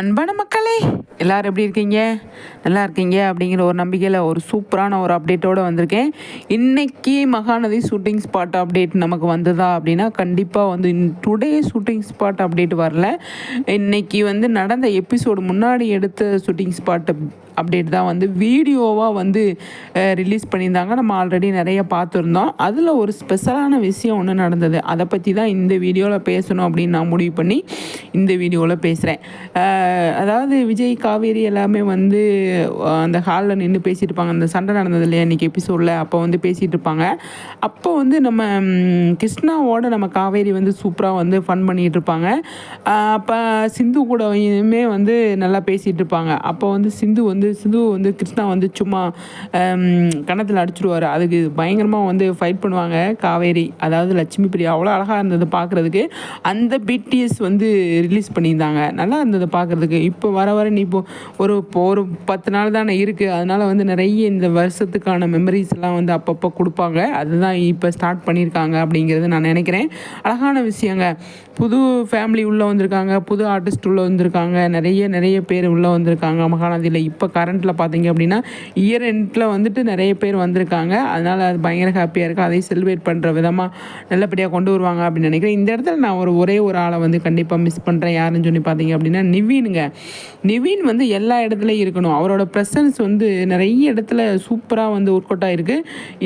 அன்பான மக்களே எல்லோரும் எப்படி இருக்கீங்க? நல்லா இருக்கீங்க அப்படிங்கிற ஒரு நம்பிக்கையில் ஒரு சூப்பரான ஒரு அப்டேட்டோடு வந்திருக்கேன். இன்றைக்கி மகாநதி ஷூட்டிங் ஸ்பாட் அப்டேட் நமக்கு வந்ததா அப்படின்னா கண்டிப்பாக வந்து டுடே ஷூட்டிங் ஸ்பாட் அப்டேட் வரல. இன்றைக்கி வந்து நடந்த எபிசோடு முன்னாடி எடுத்த ஷூட்டிங் ஸ்பாட் அப்டேட் தான் வந்து வீடியோவாக வந்து ரிலீஸ் பண்ணியிருந்தாங்க. நம்ம ஆல்ரெடி நிறைய பார்த்துருந்தோம். அதில் ஒரு ஸ்பெஷலான விஷயம் ஒன்று நடந்தது. அதை பற்றி தான் இந்த வீடியோவில் பேசணும் அப்படின்னு நான் முடிவு பண்ணி இந்த வீடியோவில் பேசுகிறேன் அதாவது விஜய் காவேரி எல்லாமே வந்து அந்த ஹாலில் நின்று பேசிகிட்டு இருப்பாங்க அந்த சண்டை நடந்தது இல்லையா இன்றைக்கி எபிசோடில் அப்போ வந்து பேசிகிட்டு இருப்பாங்க அப்போ வந்து நம்ம கிருஷ்ணாவோட நம்ம காவேரி வந்து சூப்பராக வந்து ஃபன் பண்ணிகிட்டு இருப்பாங்க அப்போ சிந்து கூடயுமே வந்து நல்லா பேசிகிட்டு இருப்பாங்க அப்போ வந்து சிந்து வந்து சிந்து வந்து கிருஷ்ணா வந்து சும்மா கணத்தில் அடிச்சிடுவார் அதுக்கு பயங்கரமாக வந்து ஃபைட் பண்ணுவாங்க காவேரி. அதாவது லட்சுமி பிரியா அவ்வளோ அழகாக இருந்தது பார்க்குறதுக்கு அந்த பிடிஎஸ் வந்து ரிலீஸ் பண்ணியிருந்தாங்க. நல்லா இருந்தது பார்க்குறதுக்கு. இப்போ வர வர நீ இப்போ ஒரு ஒரு பத்து நாள் தானே இருக்குது அதனால் வந்து நிறைய இந்த வருஷத்துக்கான மெமரிஸ் எல்லாம் வந்து அப்பப்போ கொடுப்பாங்க. அதுதான் இப்போ ஸ்டார்ட் பண்ணியிருக்காங்க அப்படிங்கிறது நான் நினைக்கிறேன். அழகான விஷயங்க. புது ஃபேமிலி உள்ளே வந்திருக்காங்க. புது ஆர்டிஸ்ட் உள்ளே வந்திருக்காங்க. நிறைய நிறைய பேர் உள்ளே வந்திருக்காங்க. மகாநதியில் இப்போ கரண்ட்டில் பார்த்தீங்க அப்படின்னா இயர் எண்டில் வந்துட்டு நிறைய பேர் வந்திருக்காங்க. அதனால் அது பயங்கர ஹாப்பியாக இருக்குது அதை செலிப்ரேட் பண்ணுற விதமாக நல்லபடியாக கொண்டு வருவாங்க அப்படின்னு நினைக்கிறேன். இந்த இடத்துல நான் ஒரு ஒரே ஒரு ஆளை வந்து கண்டிப்பாக மிஸ் பண்ணுறேன் யாருன்னு சொல்லி பார்த்தீங்க அப்படின்னா நிவீனுங்க நிவீன் வந்து எல்லா இடத்துலையும் இருக்கணும். அவரோட ப்ரெசன்ஸ் வந்து நிறைய இடத்துல சூப்பராக வந்து ஒர்க் அவுட் ஆகிருக்கு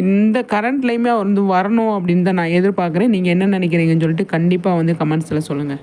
இந்த கரண்ட்லேயுமே அவர் வந்து வரணும் அப்படின்னு தான் நான் எதிர்பார்க்குறேன். நீங்கள் என்ன நினைக்கிறீங்கன்னு சொல்லிட்டு கண்டிப்பாக வந்து கமெண்ட்ஸில் சொல்லுங்கள்